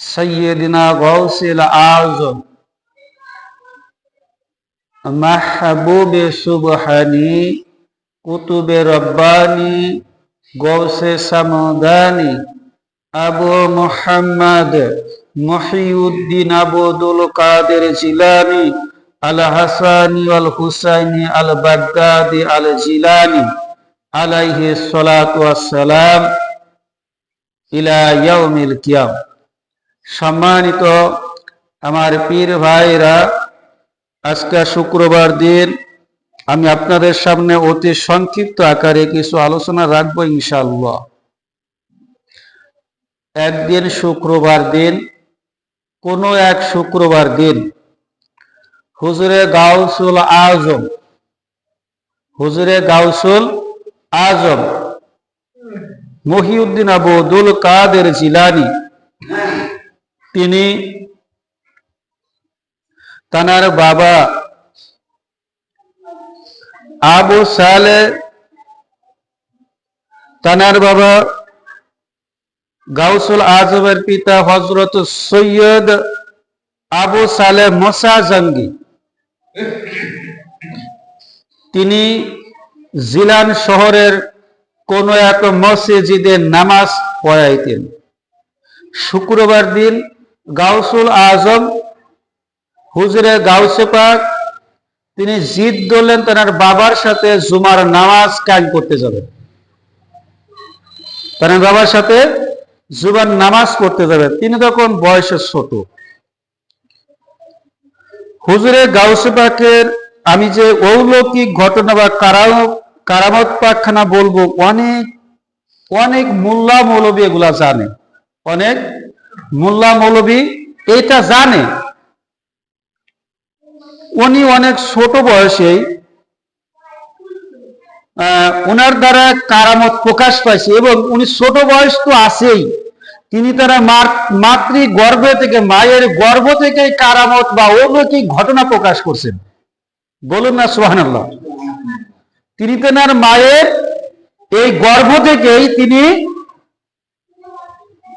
سيدنا غوث الأعظم محبوب سبحاني قطب رباني غوث سمداني أبو محمد محي الدين عبد القادر جيلاني الحسن والحسين البغدادي الجيلاني عليه الصلاة والسلام إلى يوم القيامة সম্মানিত আমার পীর ভাইরা, আজকে শুক্রবার দিন আমি আপনাদের সামনে অতি সংক্ষিপ্ত আকারে কিছু আলোচনা রাখব ইনশাআল্লাহ। একদিন শুক্রবার দিন, কোন এক শুক্রবার দিন, হুজুরে গাউসুল আজম, হুজুরে গাউসুল আজম, মহিউদ্দিন আবুদুল কাদের জিলানি তিনি তানার বাবা আবু সালে, তানার বাবা গাউসুল আজমের পিতা হজরত সৈয়দ আবু সালে মোসা জঙ্গি। তিনি জিলান শহরের কোন এক মসজিদে নামাজ পড়াইতেন। শুক্রবার দিন গাউসুল আজম, হুজুরে গাউসে পাক, তিনি জিদ ধরলেন তার বাবার সাথে জুমার নামাজ কায়েম করতে যাবেন। তার বাবার সাথে জুমার নামাজ পড়তে যাবেন। তিনি তখন বয়সে ছোট। হুজুরে গাউসে পাকের আমি যে অলৌকিক ঘটনা বা কারাম কারামত পাকখানা বলব, অনেক অনেক মোল্লা মৌলবী এগুলা জানে। অনেক মোল্লা মৌলবী এটা জানে। উনি অনেক ছোট বয়সেই ওনার দ্বারা কারামত প্রকাশ পাইছে এবং উনি ছোট বয়স তো আছেই। তিনি তারা মাতৃ গর্ভ থেকে, মায়ের গর্ভ থেকে কারামত বা অলৌকিক ঘটনা প্রকাশ করছেন। বলুন না সোহান তিনি তেনার মায়ের এই গর্ভ থেকেই তিনি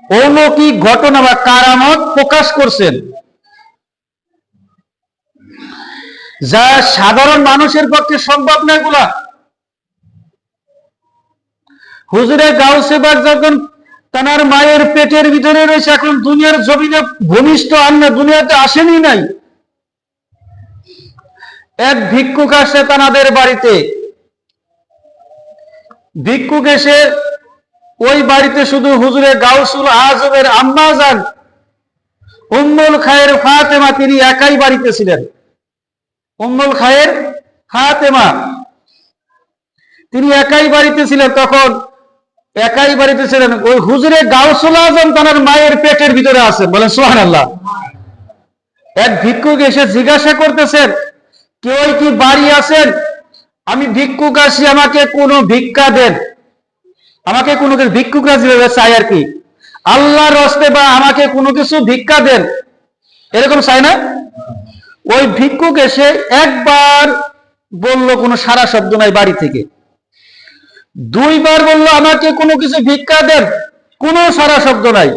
অলৌকিক ঘটনা বা কারামত প্রকাশ করছেন। যা সাধারণ মানুষের পক্ষে সম্ভব না এগুলা। হুজুরে গাও সেবার যখন তার মায়ের পেটের ভিতরে রয়েছে, এখন দুনিয়ার জমিনে ভূমিষ্ঠ আন্ন দুনিয়াতে আসেনি নাই। এক ভিক্ষুক আসে তানাদের বাড়িতে। ভিক্ষুক এসে ওই বাড়িতে শুধু হুজুরে গাউসুল আজমের আম্মা যান। উম্মুল খায়ের ফাতেমা তিনি একাই বাড়িতে ছিলেন। উম্মুল খায়ের ফাতেমা। তিনি একাই বাড়িতে ছিলেন তখন। একাই বাড়িতে ছিলেন। ওই হুজুরে গাউসুল আজম তার মায়ের পেটের ভিতরে আছেন। বলেন সোহান আল্লাহ এক ভিক্ষুক এসে জিজ্ঞাসা করতেছেন, কেউ কি বাড়ি আছেন? আমি ভিক্ষুক আসি, আমাকে কোনো ভিক্ষা দেন। আমাকে কোনো কিছু ভিক্ষুকরা যেভাবে চাই আর কি। আল্লাহর রস্তে বা আমাকে কোনো কিছু ভিক্ষা দেন, এরকম চাই না? ওই ভিক্ষুক এসে একবার বলল, কোনো সারা শব্দ নাই বাড়ি থেকে। দুইবার বলল, আমাকে কোনো কিছু ভিক্ষা দেন, কোনো সারা শব্দ নাই।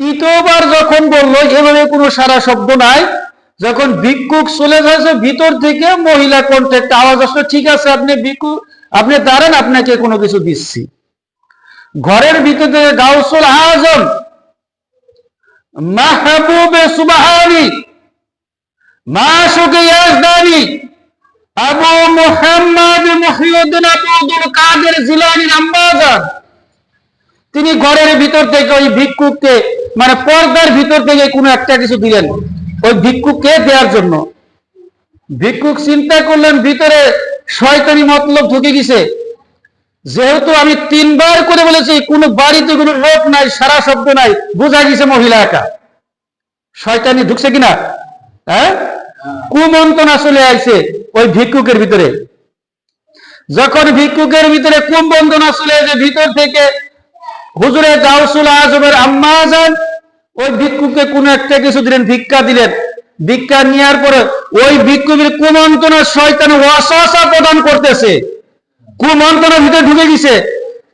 তৃতীয়বার যখন বলল, এভাবে কোনো সারা শব্দ নাই, যখন ভিক্ষুক চলে যাচ্ছে ভিতর থেকে মহিলা কণ্ঠে একটা আওয়াজ আসলো, ঠিক আছে, আপনি ভিক্ষু আপনি দাঁড়ান, আপনাকে কোনো কিছু দিচ্ছি। ঘরের ভিতরে গাউসুল আজম, মাহবুবে সুবাহানি, মাসুকে ইয়াজদানি, আবু মুহাম্মদ মুহিউদ্দিন কাদের জিলানির আম্মাজান। তিনি ঘরের ভিতর থেকে ওই ভিক্ষুককে মানে পর্দার ভিতর থেকে কোনো একটা কিছু দিলেন। ওই ভিক্ষুককে দেওয়ার জন্য। ভিক্ষুক চিন্তা করলেন, ভিতরে শয়তানি মতলব ঢুকে গেছে। যেহেতু আমি তিনবার করে বলেছি, কোনো বাড়িতে কোনো লোক নাই, সারা শব্দ নাই, বোঝা গেছে মহিলা একা। শয়তানি ঢুকছে কিনা? হ্যাঁ? কুমন্ত্রণা চলে আসছে ওই ভিক্ষুকের ভিতরে। যখন ভিক্ষুকের ভিতরে কুমবন্ধনা চলে আসে ভিতর থেকে হুজুরে গাউসুল আজমের আম্মা যান ওই ভিক্ষুকে কোন একটা কিছু দিলেন, ভিক্ষা দিলেন। ভিক্ষা নেওয়ার পরে ওই ভিক্ষুকের কুমন্ত্রণা শয়তান ওয়াসওয়াসা প্রদান করতেছে। কুমন্ত্রণার ভিতরে ঢুকে গেছে।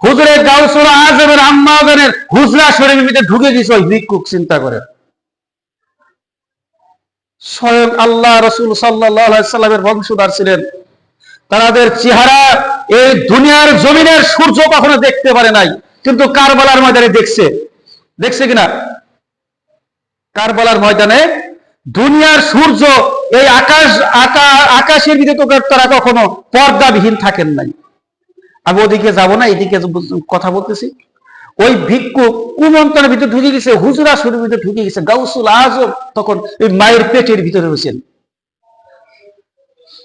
হুজুরের গাউসুল আজমের আম্মাজানের হুজরা শরীরের ভিতরে ঢুকে গেছে ওই ভিক্ষুক চিন্তা করে। স্বয়ং আল্লাহ রসুল সাল্লামের বংশধর ছিলেন। তাদের চেহারা এই দুনিয়ার জমিনের সূর্য কখনো দেখতে পারে নাই, কিন্তু কারবালার ময়দানে দেখছে। দেখছে কিনা? কারবালার ময়দানে দুনিয়ার সূর্য, এই আকাশ, আকা- আকাশের ভিতরে তারা কখনো পর্দাবিহীন থাকেন নাই। আমি ওদিকে যাব না, এদিকে কথা বলতেছি। ওই ভিক্ষু কুমন্ত্রণের ভিতরে ঢুকে গেছে, হুজুরা শরীরের ভিতরে ঢুকে গেছে, গাউসুল আজম তখন ওই মায়ের পেটের ভিতরে রয়েছেন।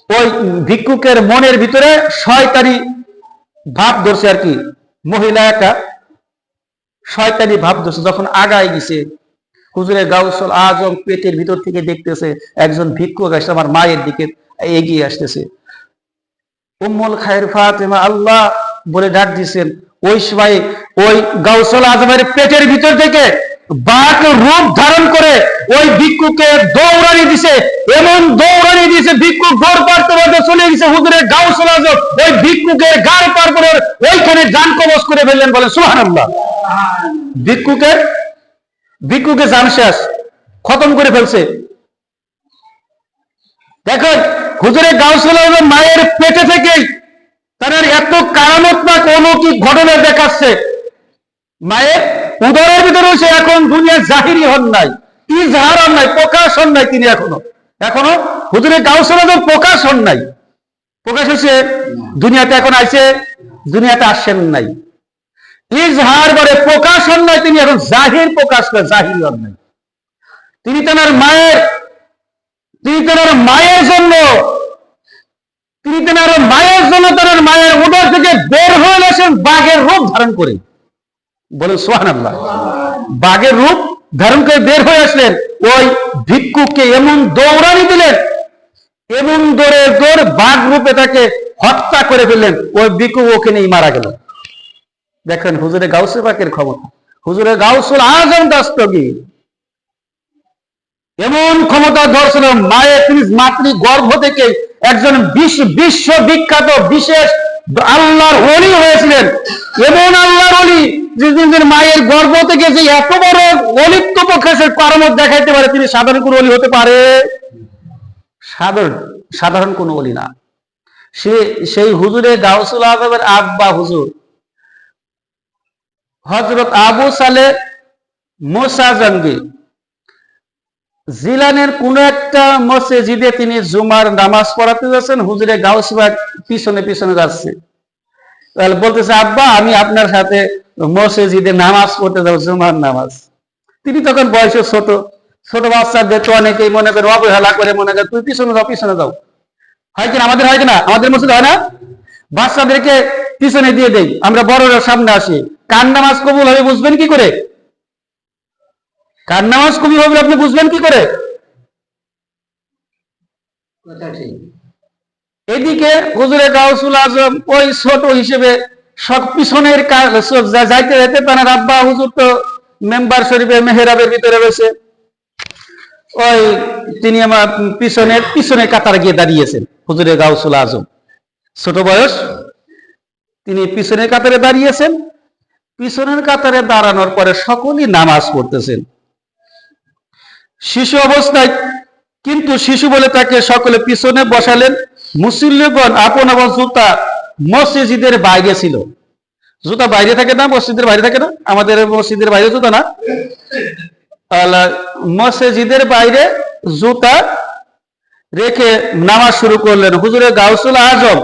ওই ভিক্ষুকের মনের ভিতরে শয়তানি ভাব ধরছে আর কি, মহিলা একা, শয়তানি ভাব ধরছে, যখন আগায় গেছে হুজুরের গাউসুল আজম পেটের ভিতর থেকে দেখতেছে একজন ভিক্ষুক আসছে আমার মায়ের দিকে এগিয়ে আসতেছে। উম্মুল খায়ের ফাতেমা আল্লাহ বলে ডাক দিয়েছেন ওই সময় ওই গাউসুল আজমের পেটের ভিতর থেকে বাঘ রূপ ধারণ করে ওই ভিক্ষুকে দৌড়ানি দিছে, এমন দৌড়ানি দিয়েছে ভিক্ষু দৌড় পারতে পারতে চলে গেছে হুজুরের গাউসুল আজম। ওই ভিক্ষুকের গাড় পার করে ওইখানে যান কবচ করে ফেললেন বলেন, সুবহানাল্লাহ। ভিক্ষুকের ভিক্ষুকে জান শেষ, খতম করে ফেলছে। দেখেন হুজুরে গাউসুল মায়ের পেটে থেকেই তাদের এত কারামতনাক অলৌকিক ঘটনা দেখাচ্ছে। মায়ের উদরের ভিতরে সে এখন দুনিয়া জাহিরি হন নাই কি জাহার হন নাই, প্রকাশ হন নাই তিনি এখনও। এখনও হুজুরে গাউসুল আজম প্রকাশ হন নাই। প্রকাশ হচ্ছে দুনিয়াতে এখন আইছে, দুনিয়াতে আসেন নাই। ইজহার করে প্রকাশ নাই, তিনি এখন জাহির প্রকাশ করে, জাহির নাই। তিনি তেনার মায়ের, তিনি তেনার মায়ের জন্য, তিনি তেনার মায়ের জন্য তেনার মায়ের উদর থেকে বের হয়ে গেছেন বাঘের রূপ ধারণ করে। বলে সোহান আল্লাহ বাঘের রূপ ধারণ করে বের হয়ে আসলেন, ওই ভিক্ষুককে এমন দৌড়ানি দিলেন, এমন দৌড়ে দৌড় বাঘ রূপে তাকে হত্যা করে ফেললেন, ওই ভিক্ষুক ওখানেই মারা গেল। দেখেন হুজুরে গাউসে পাকের ক্ষমতা হুজুরে গাউসুল আজম দাস্তগীর। এমন ক্ষমতা ধরছিল, মায়ের তিনি মাতৃ গর্ভ থেকে একজন বিশ্ব বিশ্ব বিখ্যাত বিশেষ আল্লাহর অলি হয়েছিলেন। এমন আল্লাহর অলি যিনি মায়ের গর্ভ থেকে যে এত বড় অলিপ্ত পক্ষে সে পারমত দেখাইতে পারে, তিনি সাধারণ কোন অলি হতে পারে? সাধারণ সাধারণ কোন অলি না। সে সেই হুজুরে গাউসুল আজমের আব্বা হুজুর হজরত আবু সালে মোসা জঙ্গি। জিলানের কোন একটা মসজিদে তিনি জুমার নামাজ পড়াতে যাচ্ছেন, হুজুরে গাউসবাগ পিছনে পিছনে যাচ্ছে। তাহলে বলতেছে, আব্বা, আমি আপনার সাথে মসজিদে নামাজ পড়তে যাব, জুমার নামাজ। তিনি তখন বয়সে ছোট। ছোট বাচ্চাদের তো অনেকেই মনে করে, অবহেলা করে, মনে করে তুই পিছনে যাও পিছনে যাও। হয় কিনা আমাদের হয় কিনা আমাদের মসজিদ হয় না? বাচ্চাদেরকে পিছনে দিয়ে দেই। আমরা বড়রা সামনে আসি। কার নামাজ কবুল হবে বুঝবেন কি করে? কার নামাজ কবুল হবে আপনি বুঝবেন কি করে? এদিকে হুজুরে গাউসুল আজম ওই ছোট হিসেবে সব পিছনের যাইতে যাইতে তার আব্বা হুজুর তো মেম্বার শরীফে মেহেরাবের ভিতরে রয়েছে। ওই তিনি আমার পিছনে পিছনে কাতারে গিয়ে দাঁড়িয়েছেন হুজুরে গাউসুল আজম। ছোট বয়স তিনি পিছনে কাতারে দাঁড়িয়েছেন। পিছনের কাতারে দাঁড়ানোর পরে সকলেই নামাজ পড়তেছেন। শিশু অবস্থায়, কিন্তু শিশু বলে তাকে সকলে পিছনে বসালেন। মুসল্লিগণ, আপন আপন জুতা মসজিদের বাইরে ছিল। জুতা বাইরে থাকে না, মসজিদের বাইরে থাকে না? আমাদের মসজিদের বাইরে জুতা না? মসজিদের বাইরে জুতা রেখে নামাজ শুরু করলেন। হুজুরে গাউসুল আজম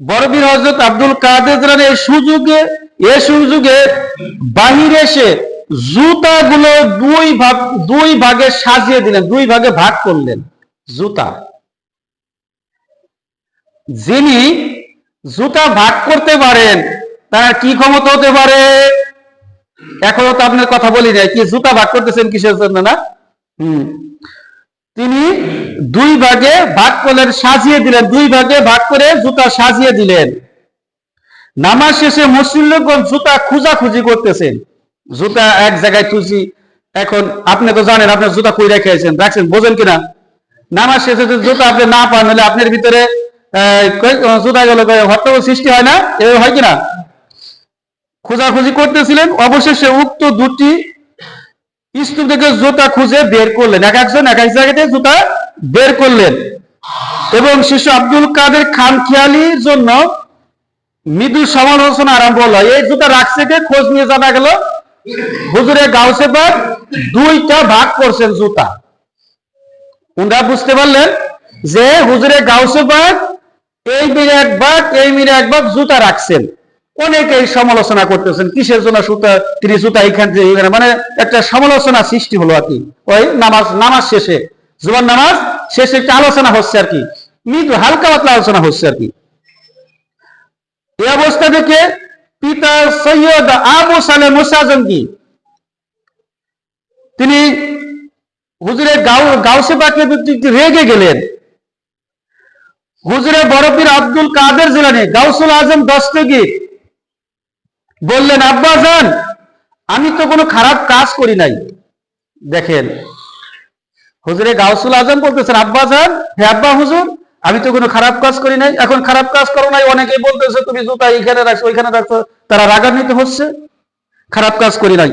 বড়বীর হজরত আব্দুল কাদের এই সুযোগে, এ সুযোগে বাহিরে এসে জুতাগুলো দুই ভাগ, দুই ভাগে সাজিয়ে দিলেন, দুই ভাগে ভাগ করলেন, জুতা। যিনি জুতা ভাগ করতে পারেন, তার কি ক্ষমতা হতে পারে? এখনও তো আপনার কথা বলি নাই, কি জুতা ভাগ করতেছেন কিসের জন্য না? হম। তিনি দুই ভাগে ভাগ করলেন সাজিয়ে দিলেন, দুই ভাগে ভাগ করে জুতা সাজিয়ে দিলেন। নামাজ শেষে মুসল্লিগণ জুতা খুঁজাখুঁজি করতেছেন জুতা এক জায়গায় খুঁজি এখন আপনি তো জানেন আপনার জুতা কই রেখেছেন রাখছেন, বোঝেন কিনা? নামাজ শেষে যদি জুতা আপনি না পান হলে আপনার ভিতরে জুতা গেল হট্টগোল সৃষ্টি হয় না? এভাবে হয় কিনা? খোঁজাখুঁজি করতেছিলেন, অবশেষে উক্ত দুটি স্তূপ থেকে জুতা খুঁজে বের করলেন। এক একজন, এক এক জায়গাতে জুতা বের করলেন। এবং শিশু আব্দুল কাদের খান খেয়ালির জন্য মৃদু সমালোচনা আরম্ভ হলো। এই জুতা রাখছে কে? খোঁজ নিয়ে জানা গেল, হুজুরে গাউসে পাক দুইটা ভাগ করছেন জুতা। উনরা বুঝতে পারলেন যে হুজুরে গাউসে এই মিরে এক ভাগ, এই মিরে এক ভাগ জুতা রাখছেন। অনেকেই সমালোচনা করতেছেন, কিসের জন্য সুতা, তিনি জুতা এখান থেকে এখানে মানে একটা সমালোচনা সৃষ্টি হলো আর কি। ওই নামাজ নামাজ শেষে জুবান নামাজ শেষে একটা আলোচনা হচ্ছে আর কি। মৃদু, হালকা পাতলা আলোচনা হচ্ছে আর কি। এই অবস্থা থেকে পিতা সৈয়দ আবু সালে মুসাজঙ্গি তিনি হুজুরের গাউ গাউসে একটু রেগে গেলেন। হুজুরের বরফির আব্দুল কাদের জিলানি, গাউসুল আজম দস্তগীর বললেন, আব্বাজান, আমি তো কোনো খারাপ কাজ করি নাই। দেখেন, হুজুরে গাউসুল আজম বলতেছেন, আব্বাজান, হে আব্বা হুজুর, আমি তো কোনো খারাপ কাজ করি নাই। এখন খারাপ কাজ করো নাই, অনেকেই বলতেছে, তুমি জুতা এখানে রাখছো, ওইখানে রাখছো। তারা রাগান্বিত হচ্ছে, খারাপ কাজ করি নাই।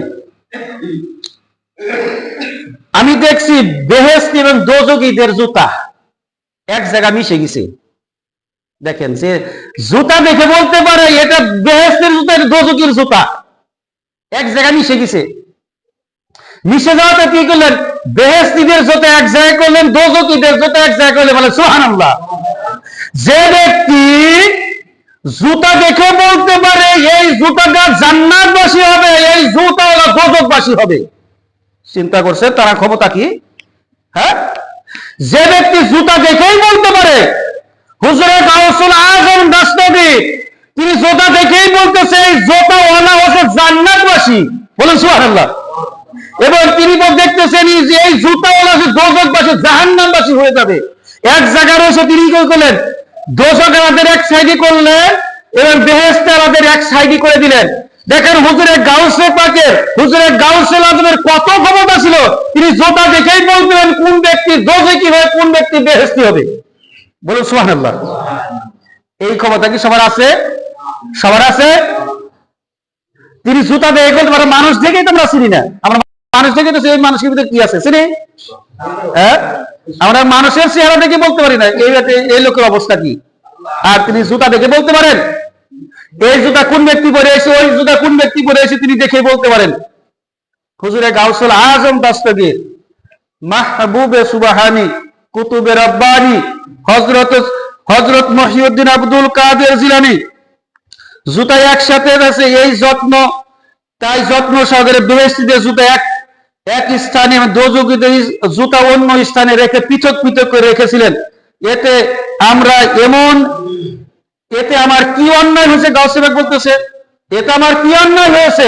আমি দেখছি বেহেস্তি এবং দোজগীদের জুতা এক জায়গা মিশে গেছে। দেখেন যে জুতা দেখে বলতে পারে, এটা বেহেস্তের জুতা, এটা দোজকির জুতা। এক জায়গা মিশে গেছে। মিশে যাওয়াতে কি করলেন? বেহেস্তিদের জুতা এক জায়গায় করলেন দোজকিদের জুতা এক জায়গায় করলেন। বলে সোহান যে ব্যক্তি জুতা দেখে বলতে পারে, এই জুতাটা জান্নাতবাসী হবে, এই জুতা ওলা দোজকবাসী হবে। চিন্তা করছে, তারা ক্ষমতা কি? হ্যাঁ? যে ব্যক্তি জুতা দেখেই বলতে পারে হুজুরে গাউসুল আজম দাসনবী, তিনি জোতা দেখেই বলতেছে, এই হচ্ছে জান্নাতবাসী। বলেন সুবহানাল্লাহ। এবং তিনি দেখতেছেন যে, এই জুতা হচ্ছে দোজকবাসী জাহান্নামবাসী হয়ে যাবে। এক জায়গায় রয়েছে তিনি কি করলেন? দোজক এক সাইডে করলেন এবং বেহেস্তে আমাদের এক সাইডে করে দিলেন। দেখেন হুজুরের গাউসে পাকের হুজুরের গাউসে আজমের কত ক্ষমতা ছিল। তিনি জোতা দেখেই বলতেন, কোন ব্যক্তি দোজে কি হবে কোন ব্যক্তি বেহেস্তি হবে? বলুন, সুবহানাল্লাহ। এই ক্ষমতা কি সবার আছে? সবার আছে? তিনি জুতা দিয়ে করতে পারে, মানুষ দেখেই তো আমরা চিনি না। আমরা মানুষ দেখে তো সেই মানুষের ভিতরে কি আছে, চিনি? হ্যাঁ? আমরা মানুষের চেহারা দেখে বলতে পারি না, এই এই লোকের অবস্থা কি? আর তিনি জুতা দেখে বলতে পারেন? এই জুতা কোন ব্যক্তি পরে এসে, ওই জুতা কোন ব্যক্তি পরে এসে তিনি দেখে বলতে পারেন? হুজুরে গাউসুল আজম দাস্তগীর, মাহবুবে সুবাহানি কুতুবে রব্বানি হজরত হজরত মহিউদ্দিন আব্দুল কাদের জিলানি। জুতা একসাথে আছে এই যত্ন, তাই যত্ন সহকারে বেহেস্তিদের জুতা এক এক স্থানে দোজগীদের জুতা অন্য স্থানে রেখে পৃথক পৃথক করে রেখেছিলেন। এতে আমরা এমন, এতে আমার কি অন্যায় হয়েছে গাউসেবাক বলতেছে, এতে আমার কি অন্যায় হয়েছে?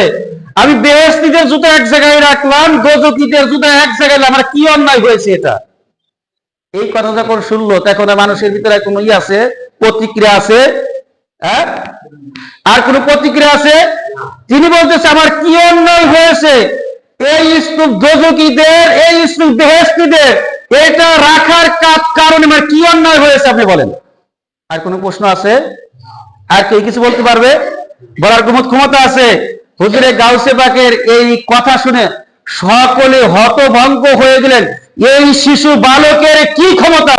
আমি বেহেস্তিদের জুতা এক জায়গায় রাখলাম দোজকিদের জুতা এক জায়গায় আমার কি অন্যায় হয়েছে এটা? এই কথা যখন শুনলো, তখন মানুষের ভিতরে কোনো ই আছে? প্রতিক্রিয়া আছে? হ্যাঁ? আর কোন প্রতিক্রিয়া আছে? তিনি বলতেছে, আমার কি অন্যায় হয়েছে? এই স্তূপ দোজকিদের এই স্তূপ বেহেস্তিদের এটা রাখার কারণে আমার কি অন্যায় হয়েছে? আপনি বলেন। আর কোন প্রশ্ন আছে? আর কেউ কিছু বলতে পারবে? বলার কোন ক্ষমতা আছে। হুজুরে গাউসে বাকের এই কথা শুনে সকলে হতভঙ্গ হয়ে গেলেন। এই শিশু বালকের কি ক্ষমতা?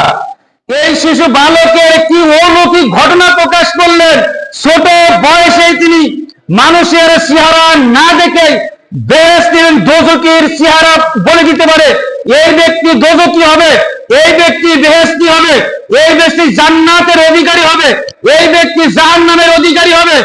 এই শিশু বালকের কি অলৌকিক ঘটনা প্রকাশ করলেন? ছোট বয়সে তিনি মানুষের চেহারা না দেখে বেহেস্তির দোজকির চেহারা বলে দিতে পারে। এই ব্যক্তি দোজকি হবে, এই ব্যক্তি বেহেস্তি হবে, এই ব্যক্তি জান্নাতের অধিকারী হবে, এই ব্যক্তি জাহান্নামের অধিকারী হবে।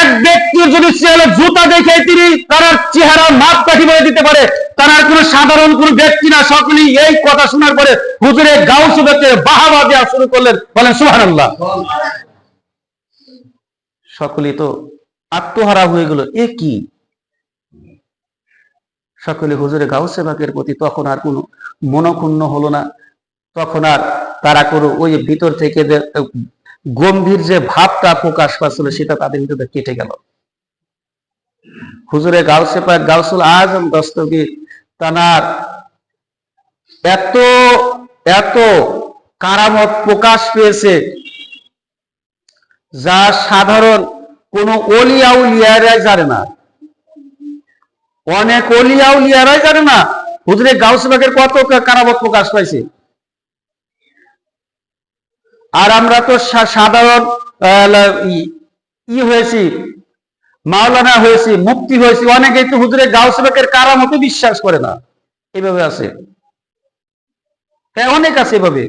এক ব্যক্তির যদি চেহারা জুতা দেখে তিনি তার চেহারা মাপ কাঠি বলে দিতে পারে তার কোনো সাধারণ কোন ব্যক্তি না, সকলেই এই কথা শোনার পরে হুজুরে গাউসু ব্যক্তির বাহাবা দেওয়া শুরু করলেন, বলেন সুবহানাল্লাহ। সকলেই তো আত্মহারা হয়ে গেল, এ কি? সকলে হুজুরে গাউসে বাকের প্রতি তখন আর কোনো মনক্ষুণ্ণ হলো না, তখন আর তারা কোনো ওই ভিতর থেকে গম্ভীর যে ভাবটা প্রকাশ পাচ্ছিল, সেটা তাদের ভিতরে কেটে গেল। হুজুরে গাউসে পাক, গাউসুল আজম দস্তগীর তানার এত এত কারামত প্রকাশ পেয়েছে যা সাধারণ কোন অলিয়াউলিয়ারাই জানে না। অনেক অলিয়াউলিয়ারাই জানে না। হুজুরে গাউসবাগের কত কারাবত প্রকাশ পাইছে। আর আমরা তো সাধারণ ই হয়েছি। মাওলানা হয়েছি, মুক্তি হয়েছি, অনেকেই তো হুজুরে গাউসবাগের কারামতে বিশ্বাস করে না। এভাবে আছে। হ্যাঁ অনেক আছে এভাবে।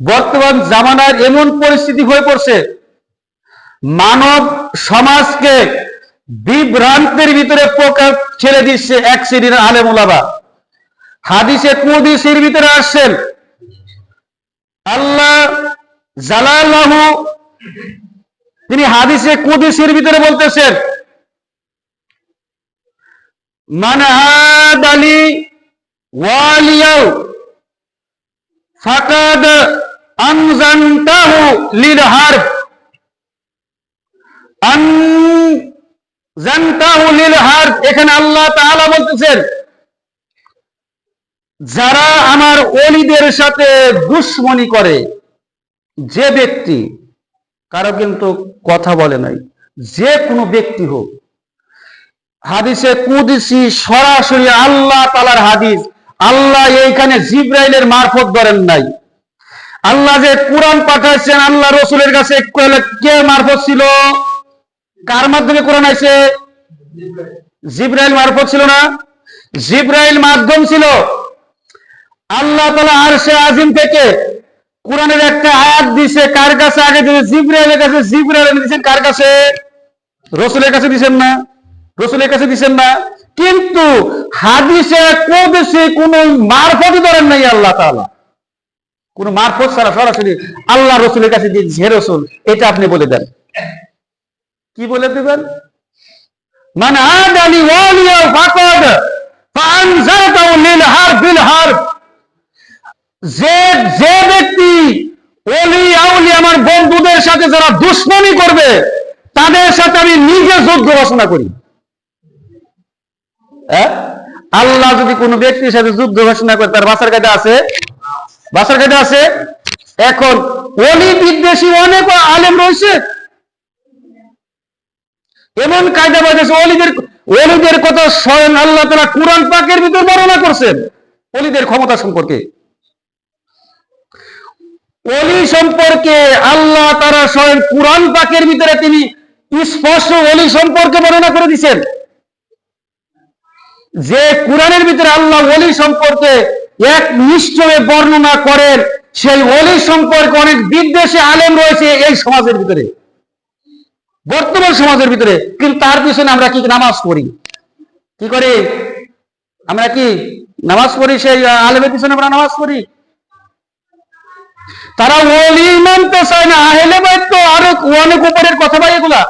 বর্তমান জামানার এমন পরিস্থিতি হয়ে পড়ছে, মানব সমাজকে বিভ্রান্তের ভিতরে প্রকাশ ছেড়ে দিচ্ছে এক শ্রেণির আলেমুলাবা হাদিসে কুদিসের ভিতরে আসছেন, আল্লাহ জালাল্লাহু তিনি হাদিসে কুদিসের ভিতরে বলতেছেন ফাকাদ লিল হারব লিল হারব এখানে আল্লাহ তাআলা বলতেছেন, যারা আমার ওলিদের সাথে দুশ্মনী করে, যে ব্যক্তি কারও কিন্তু কথা বলে নাই। যে কোনো ব্যক্তি হোক। হাদিসে কুদিসি সরাসরি আল্লাহ তালার হাদিস, আল্লাহ এইখানে জিব্রাইলের মারফত ধরেন নাই। আল্লাহ যে কোরআন পাঠাইছেন, আল্লাহ রসুলের কাছে কে মারফত ছিল? কার মাধ্যমে কোরআন আইছে? জিব্রাইল মারফত ছিল না? জিব্রাইল মাধ্যম ছিল। আল্লাহ তালা আরশে আজিম থেকে কোরআনের একটা আয়াত দিছে, কার কাছে? আগে দিয়েছে জিব্রাইলের কাছে, জিব্রাইল দিয়েছেন কার কাছে? রসুলের কাছে দিছেন না। রসুলের কাছে দিছেন না। কিন্তু হাদিসে কোদেশে কোন মারফতই ধরেন নাই আল্লাহ তাআলা। কোন মারফত ছাড়া সরাসরি আল্লাহ রসুলের কাছে দিয়ে হে রসুল, এটা আপনি বলে দেন। কি বলে দেবেন? মানে আদালি ওয়ালিয়া ফাকাদ ফাআনজারতাহু লিল হারব বিল হারব যে যে ব্যক্তি অলি, আউলি আমার বন্ধুদের সাথে যারা দুশ্মনী করবে, তাদের সাথে আমি নিজে যুদ্ধ ঘোষণা করি। হ্যাঁ? আল্লাহ যদি কোন ব্যক্তির সাথে যুদ্ধ ঘোষণা করে, তার বাসার কাছে আছে? বাসার কাছে আছে? এখন অলি বিদ্বেষী অনেক আলেম রয়েছে। এমন কায়দা বাজেছে অলিদের অলিদের কথা স্বয়ং আল্লাহ তারা কোরআন পাকের ভিতর বর্ণনা করছেন। অলিদের ক্ষমতা সম্পর্কে। অলি সম্পর্কে আল্লাহ তারা স্বয়ং কোরআন পাকের ভিতরে তিনি স্পষ্ট অলি সম্পর্কে বর্ণনা করে দিচ্ছেন যে কোরআনের ভিতরে আল্লাহ অলি সম্পর্কে এক নিশ্চয় বর্ণনা করেন, সেই অলি সম্পর্কে অনেক বিদ্বেষী আলেম রয়েছে এই সমাজের ভিতরে। বর্তমান সমাজের ভিতরে, কিন্তু তার পিছনে আমরা কি নামাজ পড়ি? কি করি? আমরা কি নামাজ পড়ি সেই আলেমের পিছনে আমরা নামাজ পড়ি? তারা ওলি মানতে চায় না, আহলে বাইত তো আরও অনেক উপরের কথা ভাই এগুলা।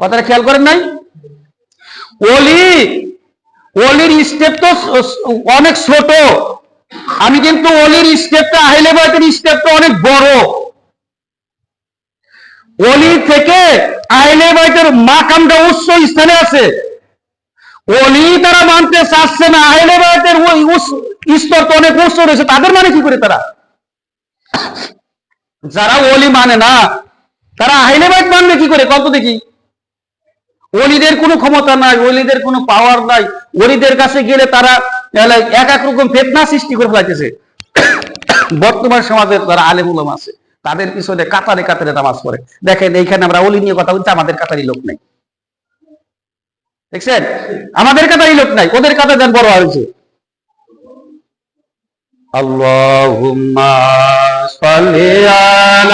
কথাটা খেয়াল করেন নাই? ওলি, ওলির স্টেপ তো অনেক ছোট। আমি কিন্তু ওলির স্টেপটা আহলে বাইতের স্টেপটা অনেক বড়। ওলি থেকে আহলে বাইতের মাকামটা উচ্চ স্থানে আছে। ওলি তারা মানতে চাচ্ছে না, আহলে বাইতের ওই স্তর তো অনেক উচ্চ রয়েছে, তাদের মানে কি করে তারা? যারা ওলি মানে না, তারা আহলে বাইত মানবে কি করে? কত দেখি। ওলিদের কোনো ক্ষমতা নাই, ওলিদের কোনো পাওয়ার নাই। ওলিদের কাছে গেলে তারা এক এক রকম ফেতনা সৃষ্টি করে ফেলাইতেছে। বর্তমান সমাজে তারা আলেমুলম আছে, তাদের পিছনে কাতারে কাতারে নামাজ করে দেখেন, এইখানে আমরা ওলি নিয়ে কথা বলছি, আমাদের কাতারি লোক নেই। দেখছেন? আমাদের কাতারি লোক নাই, ওদের কাতার বড় হয়েছে। আল্লাহ பல்லியான